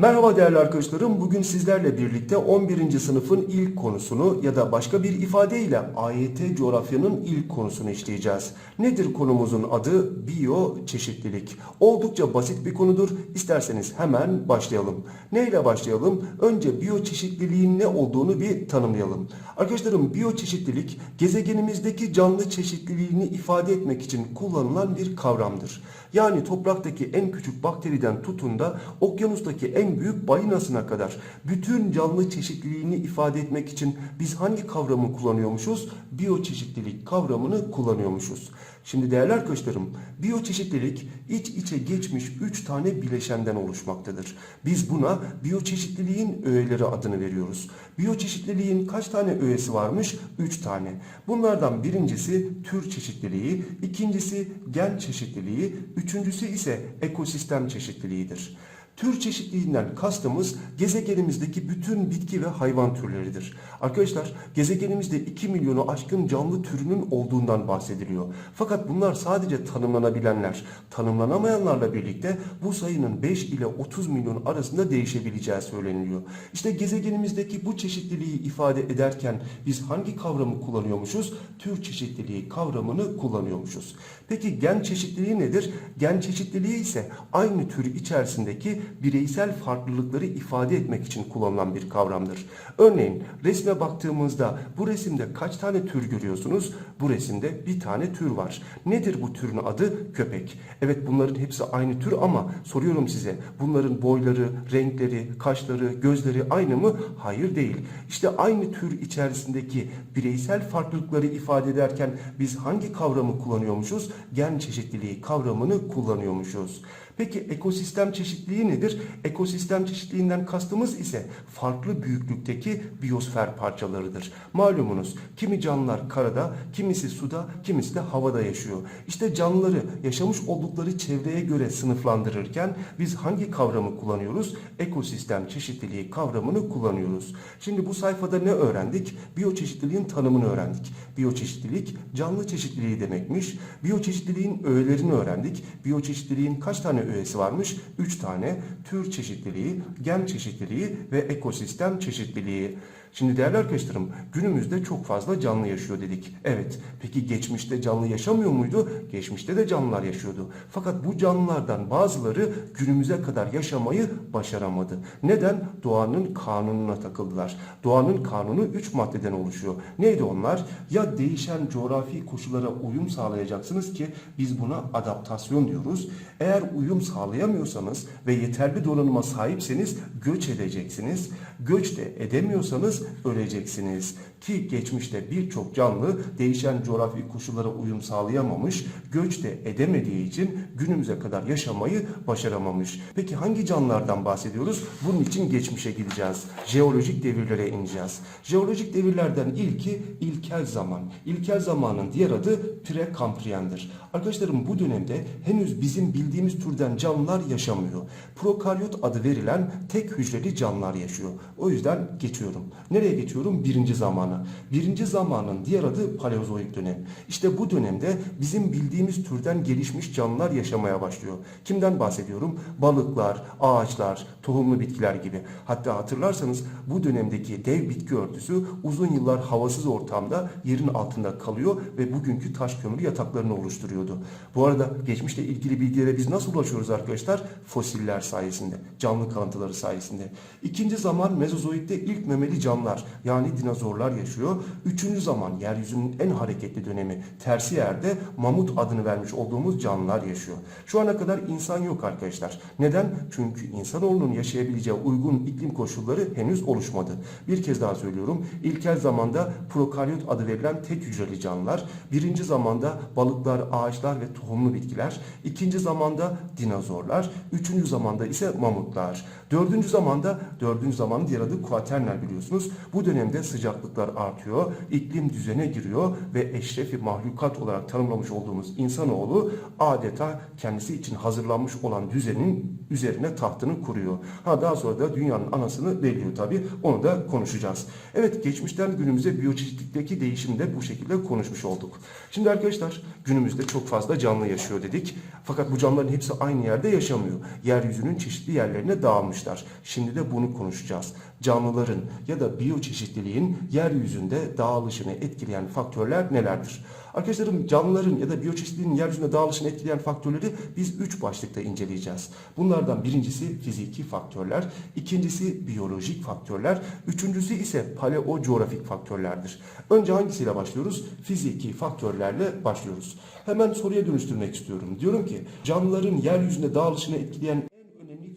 Merhaba değerli arkadaşlarım. Bugün sizlerle birlikte 11. sınıfın ilk konusunu ya da başka bir ifadeyle AYT coğrafyanın ilk konusunu işleyeceğiz. Nedir konumuzun adı? Biyoçeşitlilik. Oldukça basit bir konudur. İsterseniz hemen başlayalım. Neyle başlayalım? Önce biyoçeşitliliğin ne olduğunu bir tanımlayalım. Arkadaşlarım biyoçeşitlilik gezegenimizdeki canlı çeşitliliğini ifade etmek için kullanılan bir kavramdır. Yani topraktaki en küçük bakteriden tutun da okyanustaki en büyük balinasına kadar bütün canlı çeşitliliğini ifade etmek için biz hangi kavramı kullanıyormuşuz? Biyoçeşitlilik kavramını kullanıyormuşuz. Şimdi değerli arkadaşlarım, biyoçeşitlilik iç içe geçmiş 3 tane bileşenden oluşmaktadır. Biz buna biyoçeşitliliğin öğeleri adını veriyoruz. Biyoçeşitliliğin kaç tane öğesi varmış? 3 tane. Bunlardan birincisi tür çeşitliliği, ikincisi gen çeşitliliği, üçüncüsü ise ekosistem çeşitliliğidir. Tür çeşitliliğinden kastımız gezegenimizdeki bütün bitki ve hayvan türleridir. Arkadaşlar gezegenimizde 2 milyonu aşkın canlı türünün olduğundan bahsediliyor. Fakat bunlar sadece tanımlanabilenler. Tanımlanamayanlarla birlikte bu sayının 5 ile 30 milyon arasında değişebileceği söyleniliyor. İşte gezegenimizdeki bu çeşitliliği ifade ederken biz hangi kavramı kullanıyormuşuz? Tür çeşitliliği kavramını kullanıyormuşuz. Peki gen çeşitliliği nedir? Gen çeşitliliği ise aynı tür içerisindeki bireysel farklılıkları ifade etmek için kullanılan bir kavramdır. Örneğin resme baktığımızda bu resimde kaç tane tür görüyorsunuz? Bu resimde bir tane tür var. Nedir bu türün adı? Köpek. Evet bunların hepsi aynı tür ama soruyorum size bunların boyları, renkleri, kaşları, gözleri aynı mı? Hayır değil. İşte aynı tür içerisindeki bireysel farklılıkları ifade ederken biz hangi kavramı kullanıyormuşuz? Gen çeşitliliği kavramını kullanıyormuşuz. Peki ekosistem çeşitliliği nedir? Ekosistem çeşitliliğinden kastımız ise farklı büyüklükteki biyosfer parçalarıdır. Malumunuz kimi canlılar karada, kimisi suda, kimisi de havada yaşıyor. İşte canlıları yaşamış oldukları çevreye göre sınıflandırırken biz hangi kavramı kullanıyoruz? Ekosistem çeşitliliği kavramını kullanıyoruz. Şimdi bu sayfada ne öğrendik? Biyoçeşitliliğin tanımını öğrendik. Biyoçeşitlilik canlı çeşitliliği demekmiş. Biyoçeşitliliğin öğelerini öğrendik. Biyoçeşitliliğin kaç tane öğesi varmış? 3 tane. Tür çeşitliliği, gen çeşitliliği ve ekosistem çeşitliliği. Şimdi değerli arkadaşlarım günümüzde çok fazla canlı yaşıyor dedik. Evet peki geçmişte canlı yaşamıyor muydu? Geçmişte de canlılar yaşıyordu. Fakat bu canlılardan bazıları günümüze kadar yaşamayı başaramadı. Neden? Doğanın kanununa takıldılar. Doğanın kanunu 3 maddeden oluşuyor. Neydi onlar? Ya değişen coğrafi koşullara uyum sağlayacaksınız ki biz buna adaptasyon diyoruz. Eğer uyum sağlayamıyorsanız ve yeterli donanıma sahipseniz göç edeceksiniz. Göç de edemiyorsanız öleceksiniz. Ki geçmişte birçok canlı değişen coğrafi koşullara uyum sağlayamamış, göç de edemediği için günümüze kadar yaşamayı başaramamış. Peki hangi canlılardan bahsediyoruz? Bunun için geçmişe gideceğiz. Jeolojik devirlere ineceğiz. Jeolojik devirlerden ilki ilkel zaman. İlkel zamanın diğer adı prekambriyendir. Arkadaşlarım bu dönemde henüz bizim bildiğimiz türden canlılar yaşamıyor. Prokaryot adı verilen tek hücreli canlılar yaşıyor. O yüzden geçiyorum. Nereye geçiyorum? Birinci zamana. Birinci zamanın diğer adı paleozoik dönem. İşte bu dönemde bizim bildiğimiz türden gelişmiş canlılar yaşamaya başlıyor. Kimden bahsediyorum? Balıklar, ağaçlar, tohumlu bitkiler gibi. Hatta hatırlarsanız bu dönemdeki dev bitki örtüsü uzun yıllar havasız ortamda yerin altında kalıyor ve bugünkü taş kömür yataklarını oluşturuyordu. Bu arada geçmişle ilgili bilgilere biz nasıl ulaşıyoruz arkadaşlar? Fosiller sayesinde, canlı kalıntıları sayesinde. İkinci zaman Mezozoik'te ilk memeli canlılar yani dinozorlar yaşıyor. Üçüncü zaman yeryüzünün en hareketli dönemi tersi yerde mamut adını vermiş olduğumuz canlılar yaşıyor. Şu ana kadar insan yok arkadaşlar. Neden? Çünkü insanoğlunun yaşayabileceği uygun iklim koşulları henüz oluşmadı. Bir kez daha söylüyorum. İlkel zamanda prokaryot adı verilen tek hücreli canlılar. Birinci zamanda balıklar, ağaçlar ve tohumlu bitkiler. İkinci zamanda dinozorlar. Üçüncü zamanda ise mamutlar. Dördüncü zamanda, dördüncü zamanın diğer adı kuaterner biliyorsunuz. Bu dönemde sıcaklıklar artıyor, iklim düzene giriyor ve eşrefi mahlukat olarak tanımlamış olduğumuz insanoğlu adeta kendisi için hazırlanmış olan düzenin üzerine tahtını kuruyor. Ha daha sonra da dünyanın anasını belliyor tabi. Onu da konuşacağız. Evet geçmişten günümüze biyoçeşitlikteki değişimde bu şekilde konuşmuş olduk. Şimdi arkadaşlar günümüzde çok fazla canlı yaşıyor dedik. Fakat bu canlıların hepsi aynı yerde yaşamıyor. Yeryüzünün çeşitli yerlerine dağılmışlar. Almışlar. Şimdi de bunu konuşacağız. Canlıların ya da biyoçeşitliliğin yeryüzünde dağılışını etkileyen faktörler nelerdir? Arkadaşlarım canlıların ya da biyoçeşitliliğin yeryüzünde dağılışını etkileyen faktörleri biz üç başlıkta inceleyeceğiz. Bunlardan birincisi fiziki faktörler, ikincisi biyolojik faktörler, üçüncüsü ise paleocoğrafik faktörlerdir. Önce hangisiyle başlıyoruz? Fiziki faktörlerle başlıyoruz. Hemen soruya dönüştürmek istiyorum. Diyorum ki canlıların yeryüzünde dağılışını etkileyen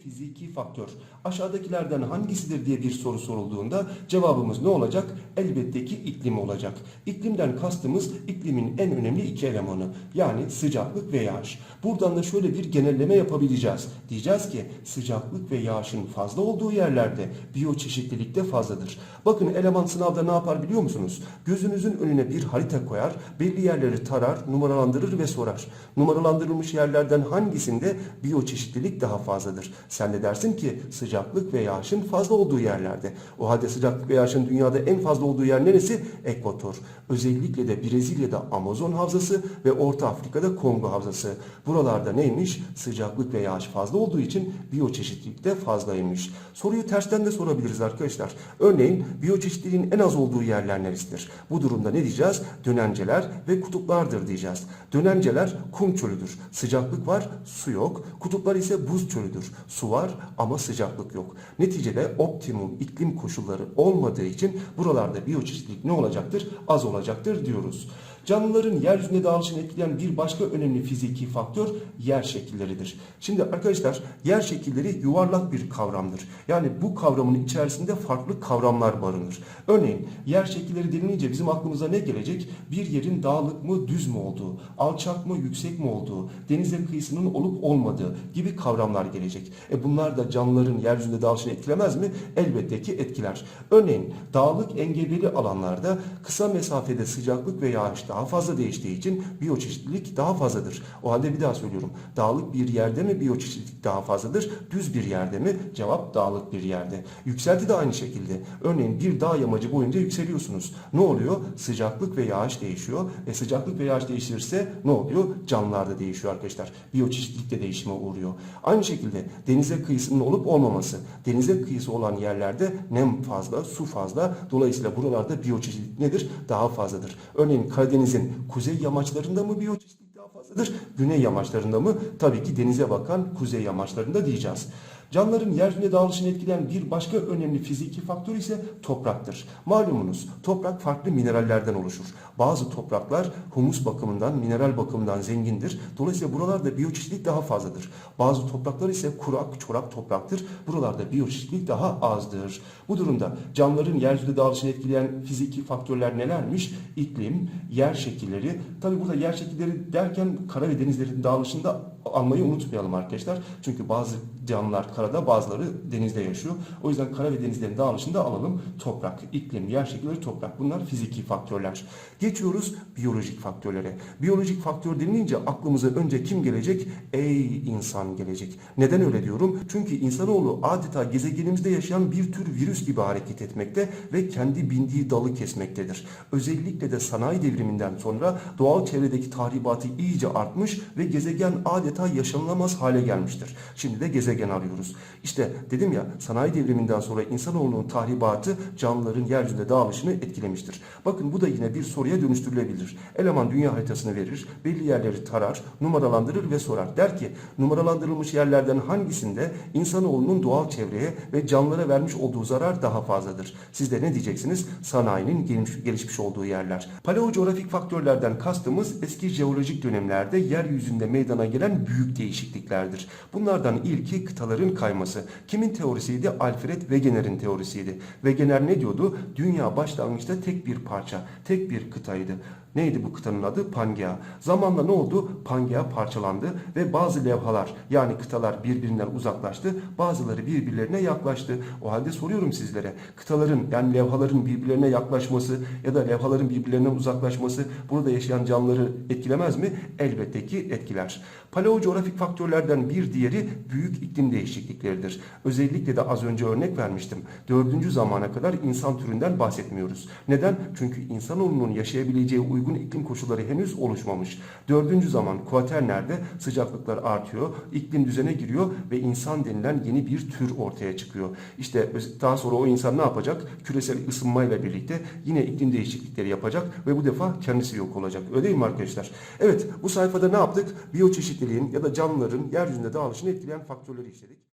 fiziki faktör aşağıdakilerden hangisidir diye bir soru sorulduğunda cevabımız ne olacak? Elbette ki iklim olacak. İklimden kastımız iklimin en önemli iki elemanı yani sıcaklık ve yağış. Buradan da şöyle bir genelleme yapabileceğiz. Diyeceğiz ki sıcaklık ve yağışın fazla olduğu yerlerde biyoçeşitlilik de fazladır. Bakın eleman sınavda ne yapar biliyor musunuz? Gözünüzün önüne bir harita koyar, belli yerleri tarar, numaralandırır ve sorar. Numaralandırılmış yerlerden hangisinde biyoçeşitlilik daha fazladır? Sen de dersin ki sıcaklık ve yağışın fazla olduğu yerlerde. O halde sıcaklık ve yağışın dünyada en fazla olduğu yer neresi? Ekvator. Özellikle de Brezilya'da Amazon havzası ve Orta Afrika'da Kongo havzası. Buralarda neymiş? Sıcaklık ve yağış fazla olduğu için biyoçeşitlilik de fazlaymış. Soruyu tersten de sorabiliriz arkadaşlar. Örneğin biyoçeşitliliğin en az olduğu yerler neresidir? Bu durumda ne diyeceğiz? Dönenceler ve kutuplardır diyeceğiz. Dönenceler kum çölüdür. Sıcaklık var, su yok. Kutuplar ise buz çölüdür. Su var ama sıcaklık yok. Neticede optimum iklim koşulları olmadığı için buralarda biyoçeşitlilik ne olacaktır? Az olacaktır diyoruz. Canlıların yeryüzünde dağılışını etkileyen bir başka önemli fiziki faktör yer şekilleridir. Şimdi arkadaşlar yer şekilleri yuvarlak bir kavramdır. Yani bu kavramın içerisinde farklı kavramlar barınır. Örneğin yer şekilleri denilince bizim aklımıza ne gelecek? Bir yerin dağlık mı düz mü olduğu, alçak mı yüksek mi olduğu, denize kıyısının olup olmadığı gibi kavramlar gelecek. E bunlar da canlıların yeryüzünde dağılışını etkilemez mi? Elbette ki etkiler. Örneğin dağlık engebeli alanlarda kısa mesafede sıcaklık ve yağış daha fazla değiştiği için biyoçeşitlilik daha fazladır. O halde bir daha söylüyorum. Dağlık bir yerde mi biyoçeşitlilik daha fazladır? Düz bir yerde mi? Cevap dağlık bir yerde. Yükselti de aynı şekilde. Örneğin bir dağ yamacı boyunca yükseliyorsunuz. Ne oluyor? Sıcaklık ve yağış değişiyor. E sıcaklık ve yağış değişirse ne oluyor? Canlılar da değişiyor arkadaşlar. Biyoçeşitlilik de değişime uğruyor. Aynı şekilde denize kıyısının olup olmaması. Denize kıyısı olan yerlerde nem fazla, su fazla. Dolayısıyla buralarda biyoçeşitlilik nedir? Daha fazladır. Örneğin Karadeniz'in kuzey yamaçlarında mı biyoçeşitlilik daha fazladır? Güney yamaçlarında mı? Tabii ki denize bakan kuzey yamaçlarında diyeceğiz. Canlıların yeryüzünde dağılışını etkileyen bir başka önemli fiziki faktör ise topraktır. Malumunuz toprak farklı minerallerden oluşur. Bazı topraklar humus bakımından, mineral bakımından zengindir. Dolayısıyla buralarda biyoçeşitlilik daha fazladır. Bazı topraklar ise kurak, çorak topraktır. Buralarda biyoçeşitlilik daha azdır. Bu durumda canlıların yeryüzünde dağılışını etkileyen fiziki faktörler nelermiş? İklim, yer şekilleri. Tabi burada yer şekilleri derken kara ve denizlerin dağılışında almayı unutmayalım arkadaşlar. Çünkü bazı canlılar karada bazıları denizde yaşıyor. O yüzden kara ve denizlerin dağılışını da alalım. Toprak, iklim, yer şekilleri toprak. Bunlar fiziki faktörler. Geçiyoruz biyolojik faktörlere. Biyolojik faktör denilince aklımıza önce kim gelecek? Ey insan gelecek. Neden öyle diyorum? Çünkü insanoğlu adeta gezegenimizde yaşayan bir tür virüs gibi hareket etmekte ve kendi bindiği dalı kesmektedir. Özellikle de sanayi devriminden sonra doğal çevredeki tahribatı iyice artmış ve gezegen adeta yaşanılamaz hale gelmiştir. Şimdi de gezegen arıyoruz. İşte dedim ya sanayi devriminden sonra insanoğlunun tahribatı canlıların yeryüzünde dağılışını etkilemiştir. Bakın bu da yine bir soruya dönüştürülebilir. Eleman dünya haritasını verir, belli yerleri tarar, numaralandırır ve sorar. Der ki numaralandırılmış yerlerden hangisinde insanoğlunun doğal çevreye ve canlılara vermiş olduğu zarar daha fazladır? Siz de ne diyeceksiniz? Sanayinin gelmiş- gelişmiş olduğu yerler. Paleocoğrafik faktörlerden kastımız eski jeolojik dönemlerde yeryüzünde meydana büyük değişikliklerdir. Bunlardan ilki kıtaların kayması. Kimin teorisiydi? Alfred Wegener'in teorisiydi. Wegener ne diyordu? Dünya başlangıçta tek bir parça, tek bir kıtaydı. Neydi bu kıtanın adı? Pangea. Zamanla ne oldu? Pangea parçalandı ve bazı levhalar yani kıtalar birbirinden uzaklaştı. Bazıları birbirlerine yaklaştı. O halde soruyorum sizlere. Kıtaların yani levhaların birbirlerine yaklaşması ya da levhaların birbirlerinden uzaklaşması burada yaşayan canlıları etkilemez mi? Elbette ki etkiler. Paleocoğrafik faktörlerden bir diğeri büyük iklim değişiklikleridir. Özellikle de az önce örnek vermiştim. Dördüncü zamana kadar insan türünden bahsetmiyoruz. Neden? Çünkü insanoğlunun yaşayabileceği uygun uygun iklim koşulları henüz oluşmamış. Dördüncü zaman kuaternerde sıcaklıklar artıyor, iklim düzene giriyor ve insan denilen yeni bir tür ortaya çıkıyor. İşte daha sonra o insan ne yapacak? Küresel ısınmayla birlikte yine iklim değişiklikleri yapacak ve bu defa kendisi yok olacak. Öyle değil mi arkadaşlar? Evet bu sayfada ne yaptık? Biyoçeşitliliğin ya da canlıların yeryüzünde dağılışını etkileyen faktörleri işledik.